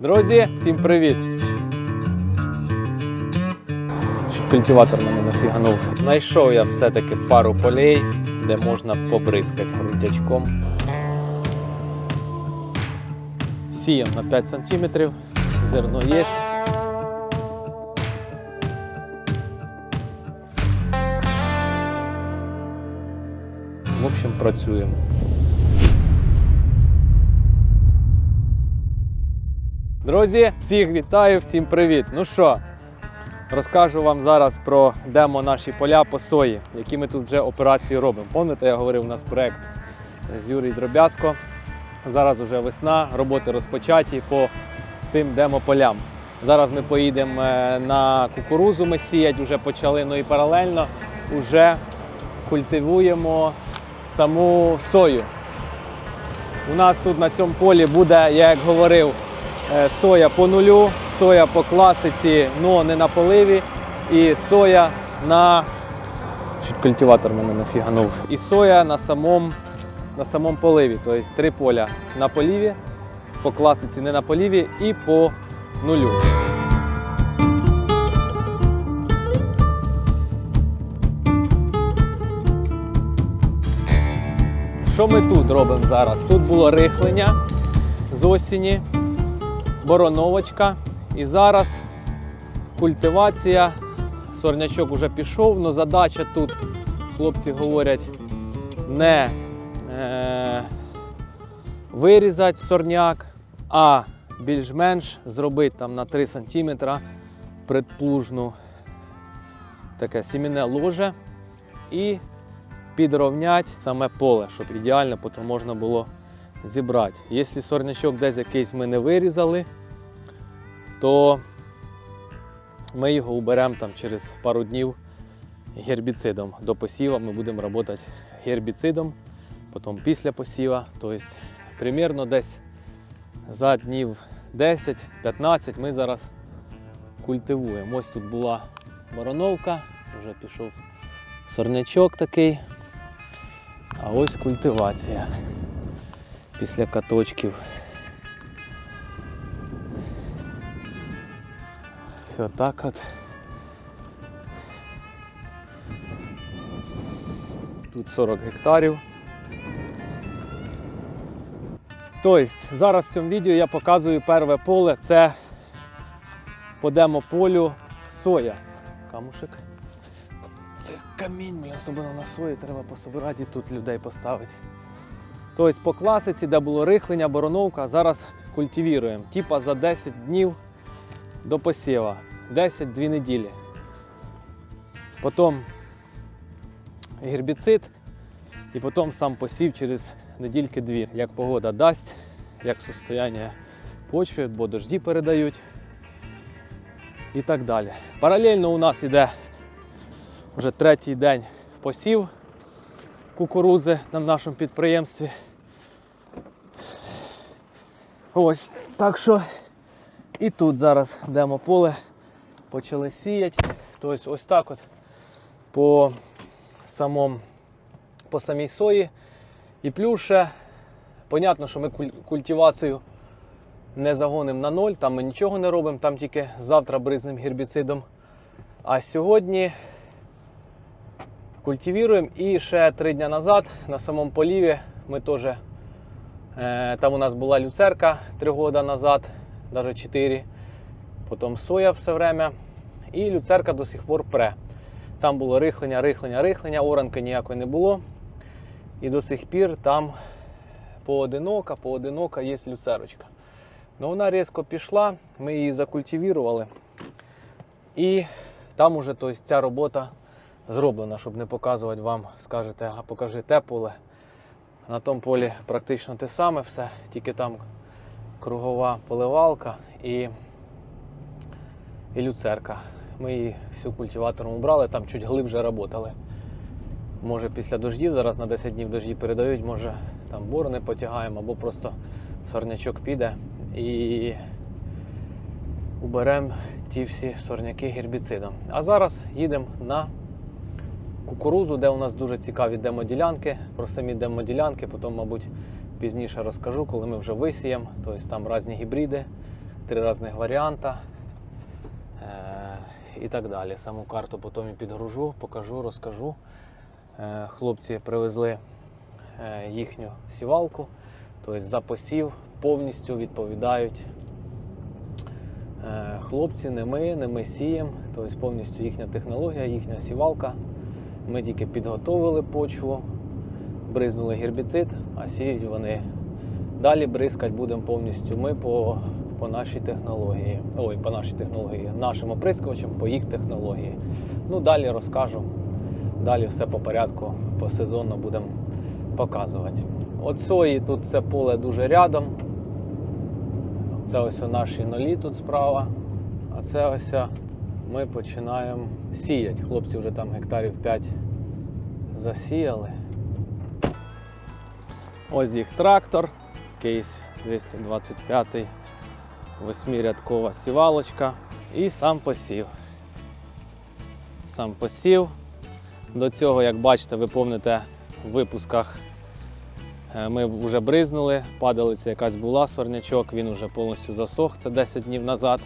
Друзі, всім привіт! Щоб Культиватор мене нафіганув. Знайшов я все-таки пару полей, де можна побризкати крутячком. Сієм на 5 см, зерно є. В общем, працюємо. Друзі, всіх вітаю, всім привіт! Ну що, розкажу вам зараз про демо наші поля по сої, які ми тут вже операції робимо. Пам'ятаєте, я говорив, у нас проект з Юрій Дробязко. Зараз вже весна, роботи розпочаті по цим демо-полям. Зараз ми поїдемо е, на кукурузу, ми сіять вже почали, ну і паралельно вже культивуємо саму сою. У нас тут на цьому полі буде, я як говорив, соя по нулю, соя по класиці, але не на поливі, і соя на. Чуть культиватор мене нафіганув. І соя на самому, на самому поливі. Тобто три поля на поліві, по класиці не на поліві і по нулю. Що ми тут робимо зараз? Тут було рихлення з осені, бороновочка. І зараз культивація. Сорнячок вже пішов, але задача тут, хлопці говорять, не е, вирізати сорняк, а більш-менш зробити там на 3 см предплужну таке сіміне ложе і підровняти саме поле, щоб ідеально потім можна було зібрати. Якщо сорнячок десь якийсь ми не вирізали, то ми його уберемо там через пару днів гербіцидом. До посіва ми будемо працювати гербіцидом, потім після посіва. Тобто, примірно десь за днів 10-15 ми зараз культивуємо. Ось тут була вороновка, вже пішов сорнячок такий. А ось культивація після каточків. Все так от. Тут 40 гектарів. Тобто, зараз в цьому відео я показую перше поле. Це по демо-полю соя. Камушек. Це камінь, блін, особливо на сої треба пособирати і тут людей поставити. Тобто по класиці, де було рихлення, бороновка, зараз культивіруємо. Типа за 10 днів до посіва. 10-2 неділі. Потім гербіцид і потім сам посів через недільки дві. Як погода дасть, як состояння почви, бо дожді передають і так далі. Паралельно у нас іде вже третій день посів кукурузи на нашому підприємстві. Ось, так що і тут зараз йдемо поле, почали сіяти. Тобто ось так от по самому, по самій сої. І плюс ще, понятно, що ми культивацію не загонимо на ноль, там ми нічого не робимо, там тільки завтра бризнем гербіцидом. А сьогодні культивіруємо. І ще три дні назад на самому поліві ми теж, е, там у нас була люцерка три роки назад, навіть 4. Потім соя все время. І люцерка до сих пор пре. Там було рихлення, рихлення, рихлення, оранки ніякої не було. І до сих пір там поодинока, поодинока є люцерочка. Ну вона різко пішла, ми її закультивірували. І там уже тобто, ця робота зроблена, щоб не показувати вам, скажете, а покажи те поле. На тому полі практично те саме все, тільки там кругова поливалка і, і люцерка. Ми її всю культиватором убрали, там чуть глибше працювали. Може після дождів, зараз на 10 днів дожді передають, може там борони потягаємо або просто сорнячок піде і уберемо ті всі сорняки гербіцидом. А зараз їдемо на кукурузу, де у нас дуже цікаві демоділянки. Про самі демоділянки, потім, мабуть, пізніше розкажу, коли ми вже висіємо. Тобто там різні гібриди три різних варіанти. Е, і так далі. Саму карту потім підгружу, покажу, розкажу. Е, хлопці привезли е, їхню сівалку, тобто за посів повністю відповідають хлопці, не ми, не ми сіємо, тобто повністю їхня технологія, їхня сівалка. Ми тільки підготовили почву, бризнули гербіцид, а сіють вони. Далі бризкати будемо повністю ми по, по нашій технології. Ой, по нашій технології, нашим оприскувачам, по їх технології. Ну, далі розкажу. Далі все по порядку, посезонно будемо показувати. От сої тут це поле дуже рядом. Це ось наші нолі тут справа. А це ось ми починаємо сіяти. Хлопці вже там гектарів 5 засіяли. Ось їх трактор, кейс 225, восьмирядкова сівалочка і сам посів. Сам посів. До цього, як бачите, ви помните в випусках е, ми вже бризнули, падалиця якась була, сорнячок, він вже повністю засох, це 10 днів назад.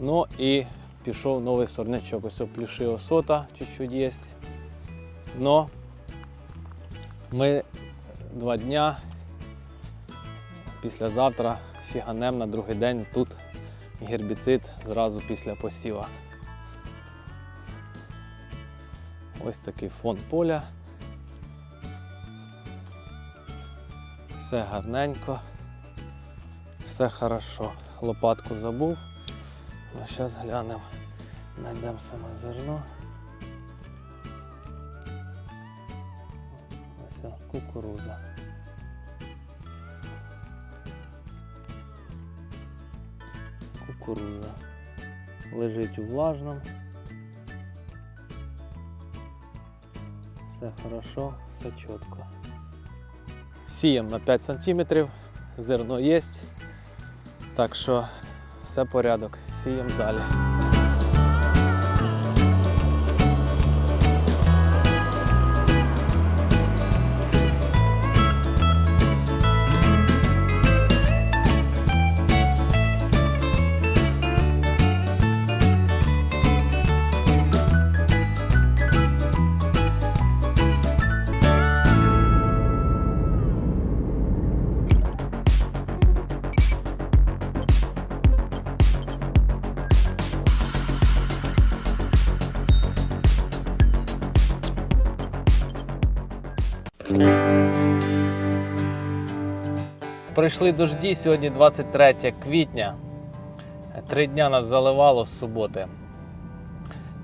Ну і пішов новий сорнячок. Ось плюши осота чуть-чуть є. Но ми два дня післязавтра фіганем на другий день тут гербіцид зразу після посіва. Ось такий фон поля. Все гарненько, все хорошо. Лопатку забув. Ну, зараз глянемо, знайдемо саме зерно. Ось кукуруза. Кукуруза. Лежить у влажному. Все хорошо, все чітко. Сіємо на 5 см, зерно є. Так що все порядок. Сіємо далі. Прийшли дожді, сьогодні 23 квітня. Три дня нас заливало з суботи.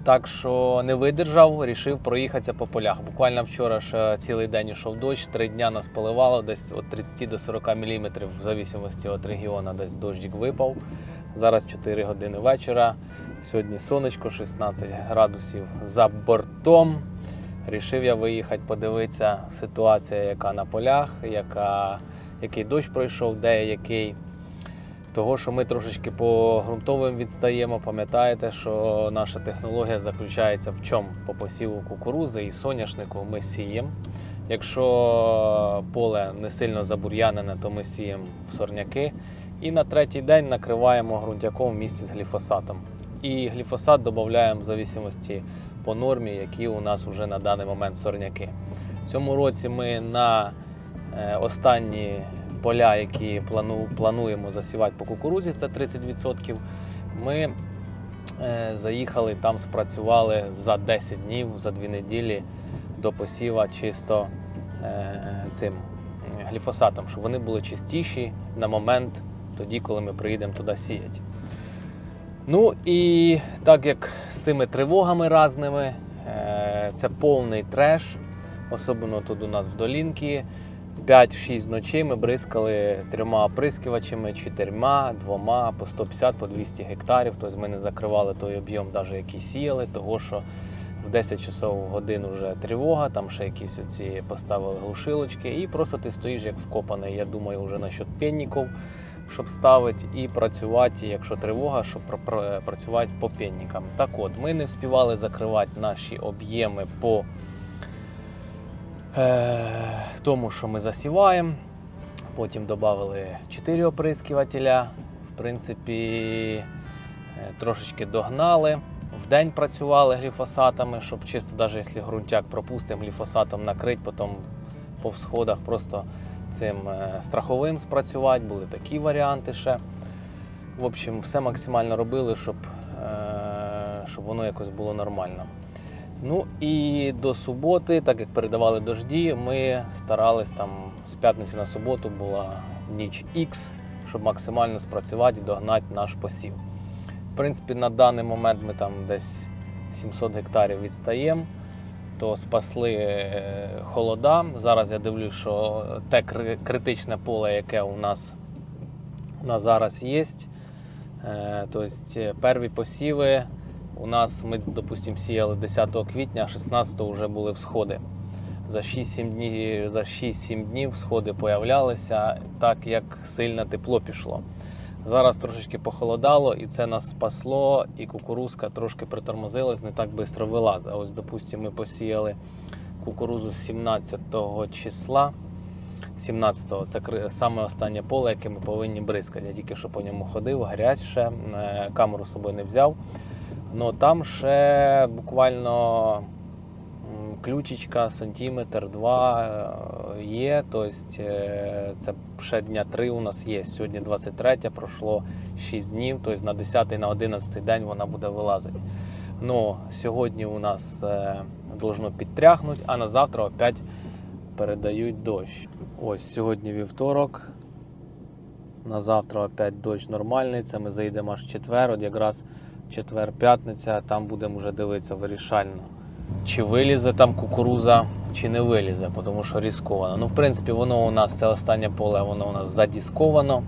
Так що не видержав, вирішив проїхатися по полях. Буквально вчора ж цілий день йшов дощ, три дня нас поливало, десь від 30 до 40 мм, в зависимості від регіону, десь дощик випав. Зараз 4 години вечора. Сьогодні сонечко, 16 градусів за бортом. Рішив я виїхати, подивитися ситуація, яка на полях, яка, який дощ пройшов, де який. Того, що ми трошечки по ґрунтовим відстаємо, пам'ятаєте, що наша технологія заключається в чому? По посіву кукурузи і соняшнику ми сіємо. Якщо поле не сильно забур'янене, то ми сіємо в сорняки. І на третій день накриваємо ґрунтяком в місці з гліфосатом. І гліфосат додаємо в зависимості по нормі, які у нас вже на даний момент сорняки. В цьому році ми на останні поля, які плану, плануємо засівати по кукурудзі, це 30%. Ми е, заїхали там, спрацювали за 10 днів, за 2 неділі до посіва чисто е, цим е, гліфосатом, щоб вони були чистіші на момент тоді, коли ми приїдемо туди сіяти. Ну і так як з цими тривогами разними, е, це повний треш, особливо тут у нас в долінки. 5-6 ночей ми бризкали трьома оприскувачами, чотирма, двома, по 150, по 200 гектарів. Тобто ми не закривали той об'єм, навіть який сіяли, того що в 10 часов годин вже тривога, там ще якісь оці поставили глушилочки, і просто ти стоїш як вкопаний. Я думаю, вже насчет пенніків, щоб ставити і працювати, якщо тривога, щоб пр- пр- працювати по пеннікам. Так от, ми не встигали закривати наші об'єми по тому, що ми засіваємо. Потім додали 4 оприскувателя. В принципі, е, трошечки догнали. Вдень працювали гліфосатами, щоб чисто, навіть якщо ґрунтяк пропустимо, гліфосатом накрити, потім по всходах просто цим е, страховим спрацювати. Були такі варіанти ще. В общем, все максимально робили, щоб, е, щоб воно якось було нормально. Ну і до суботи, так як передавали дожді, ми старались там з п'ятниці на суботу була ніч X, щоб максимально спрацювати і догнати наш посів. В принципі, на даний момент ми там десь 700 гектарів відстаємо, то спасли е, холода. Зараз я дивлюсь, що те критичне поле, яке у нас на зараз є. Тобто перві посіви у нас ми, допустимо, сіяли 10 квітня, а 16 вже були всходи. За 6-7 днів, за 6-7 днів сходи появлялися, так як сильне тепло пішло. Зараз трошечки похолодало, і це нас спасло, і кукурузка трошки притормозилась, не так швидко вилазить. Ось, допустимо, ми посіяли кукурузу 17 числа. 17-го це саме останнє поле, яке ми повинні бризкати. Я тільки що по ньому ходив, гаряче, е, камеру собою не взяв. Ну там ще буквально м, ключичка, сантиметр, два е, є. Тобто е, це ще дня три у нас є. Сьогодні 23, пройшло 6 днів, тобто на 10 на 11 день вона буде вилазити. Ну, сьогодні у нас е, должно підтряхнути, а на завтра опять передають дощ. Ось сьогодні вівторок. На завтра опять дощ нормальний. Це ми заїдемо аж в четвер. От якраз четвер-п'ятниця, там будемо вже дивитися вирішально. Чи вилізе там кукуруза, чи не вилізе, тому що різковано. Ну, в принципі, воно у нас це останнє поле, воно у нас задісковано.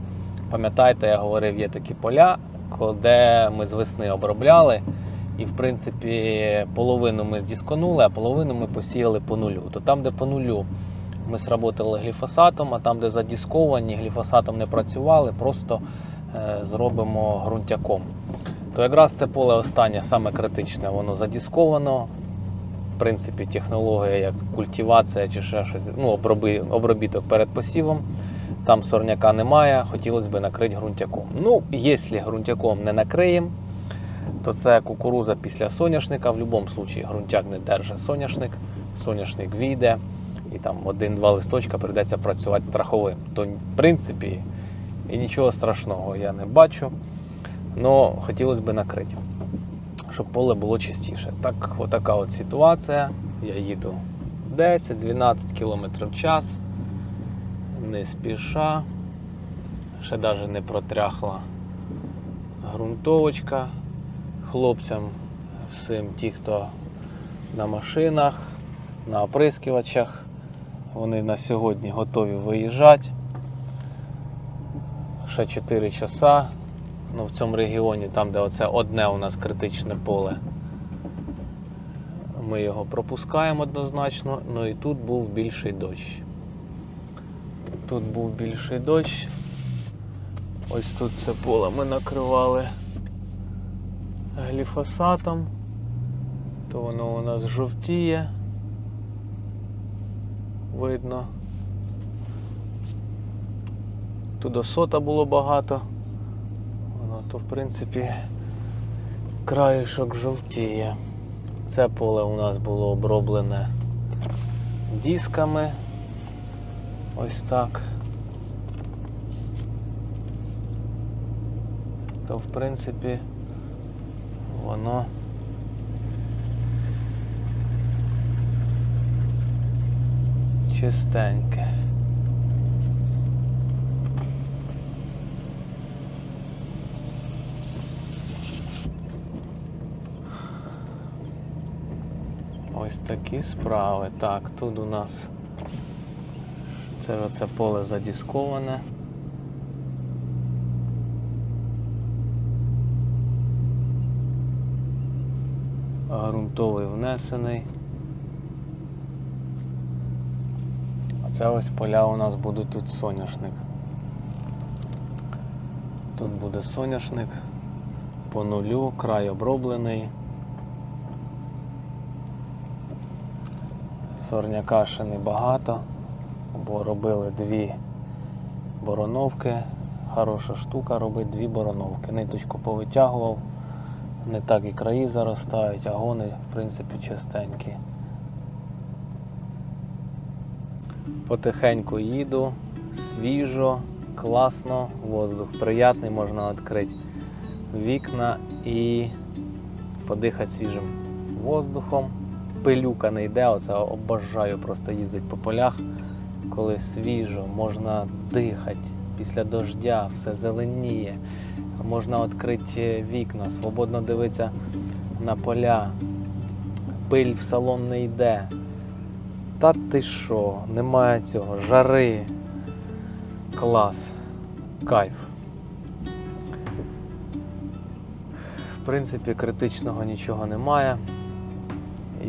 Пам'ятаєте, я говорив, є такі поля, де ми з весни обробляли. І, в принципі, половину ми дисконули, а половину ми посіяли по нулю. То там, де по нулю ми сработали гліфосатом, а там, де задісковані, гліфосатом не працювали, просто е, зробимо ґрунтяком. То якраз це поле останнє, саме критичне, воно задісковано. В принципі, технологія як культивація чи ще щось, ну, оброби, обробіток перед посівом. Там сорняка немає, хотілося б накрити ґрунтяком. Ну, якщо ґрунтяком не накриємо, то це кукуруза після соняшника. В будь-якому випадку ґрунтяк не держить соняшник, соняшник війде, і там один-два листочка прийдеться працювати страховим. То, в принципі, і нічого страшного я не бачу. Але хотілося б накрити, щоб поле було чистіше. Так, отака от ситуація. Я їду 10-12 км в час, не спіша, ще навіть не протряхла ґрунтовочка хлопцям, всім ті, хто на машинах, на оприскувачах. Вони на сьогодні готові виїжджати. Ще 4 часа. Ну, в цьому регіоні, там, де оце одне у нас критичне поле, ми його пропускаємо однозначно. Ну і тут був більший дощ. Тут був більший дощ. Ось тут це поле ми накривали гліфосатом, то воно у нас жовтіє. Видно. Тут осота було багато. То в принципі краюшок жовтіє. Це поле у нас було оброблене дисками. Ось так. То в принципі воно чистеньке. Ось такі справи. Так, тут у нас це оце поле задісковане. ґрунтовий внесений. А це ось поля у нас будуть тут соняшник. Тут буде соняшник по нулю, край оброблений. Сорняка ще небагато, бо робили дві бороновки хороша штука, робить дві бороновки. Ниточку повитягував, не так і краї заростають, а гони, в принципі, чистенькі. Потихеньку їду, свіжо, класно, воздух приятний, можна відкрити вікна і подихати свіжим воздухом. Пилюка не йде, оце обожаю просто їздити по полях, коли свіжо, можна дихати. Після дождя все зеленіє, можна відкрити вікна, свободно дивитися на поля. Пиль в салон не йде. Та ти що, немає цього, жари. Клас, кайф. В принципі, критичного нічого немає.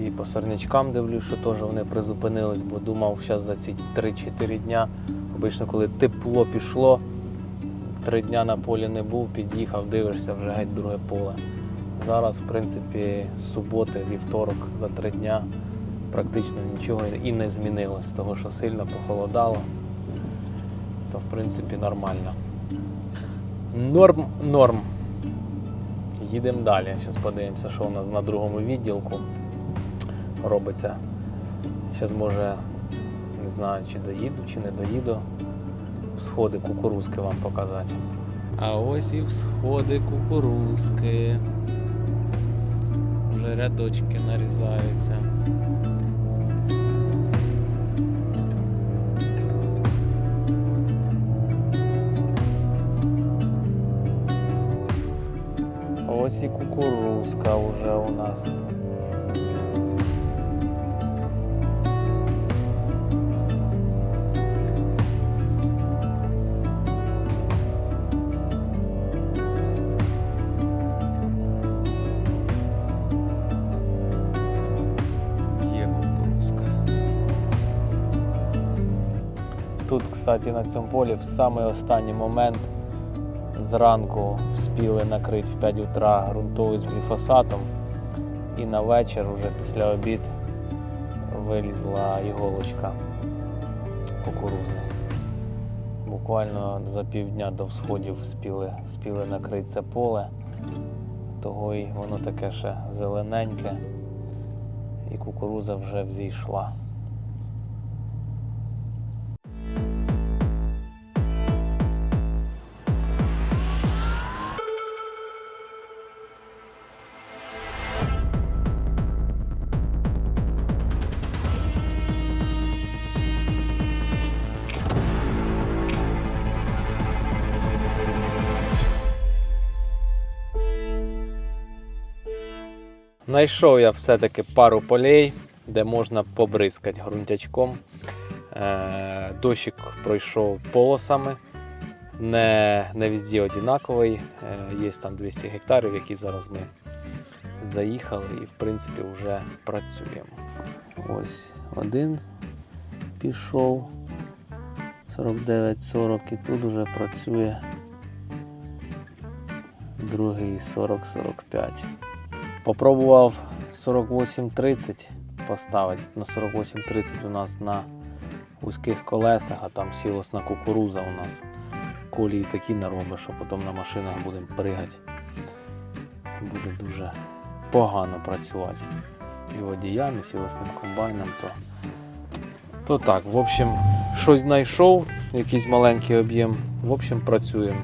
І по сорнячкам дивлюсь, що теж вони призупинились, бо думав, зараз за ці 3-4 дня, обично, коли тепло пішло, 3 дня на полі не був, під'їхав, дивишся вже геть друге поле. Зараз, в принципі, суботи, вівторок, за 3 дня практично нічого і не змінилось, того що сильно похолодало, то в принципі нормально. Норм, норм. Їдемо далі. Зараз подивимося, що у нас на другому відділку робиться. Зараз може, не знаю, чи доїду, чи не доїду. Всходи кукурузки вам показати. А ось і всходи кукурузки. Вже рядочки нарізаються. Ось і кукурузка вже у нас. Тут, кстати, на цьому полі в самий останній момент зранку спіли накрити в 5 утра ґрунтовий з гліфосатом. І на вечір, уже після обід, вилізла іголочка кукурузи. Буквально за півдня до всходів спіли, спіли накрити це поле, того і воно таке ще зелененьке, і кукуруза вже взійшла. Знайшов я все-таки пару полей, де можна побризкати ґрунтячком. Е, Дощик пройшов полосами, не, не везде однаковий. Е, Є там 200 гектарів, які зараз ми заїхали і в принципі вже працюємо. Ось один пішов 49-40 і тут вже працює другий 40-45. Попробував 48-30 поставити. Ну 48-30 у нас на вузьких колесах, а там сілосна кукуруза у нас. Колії такі нароби, що потім на машинах будемо пригати. Буде дуже погано працювати. І водіям, і сілосним комбайном. То, то так, в общем, щось знайшов, якийсь маленький об'єм. В общем, працюємо.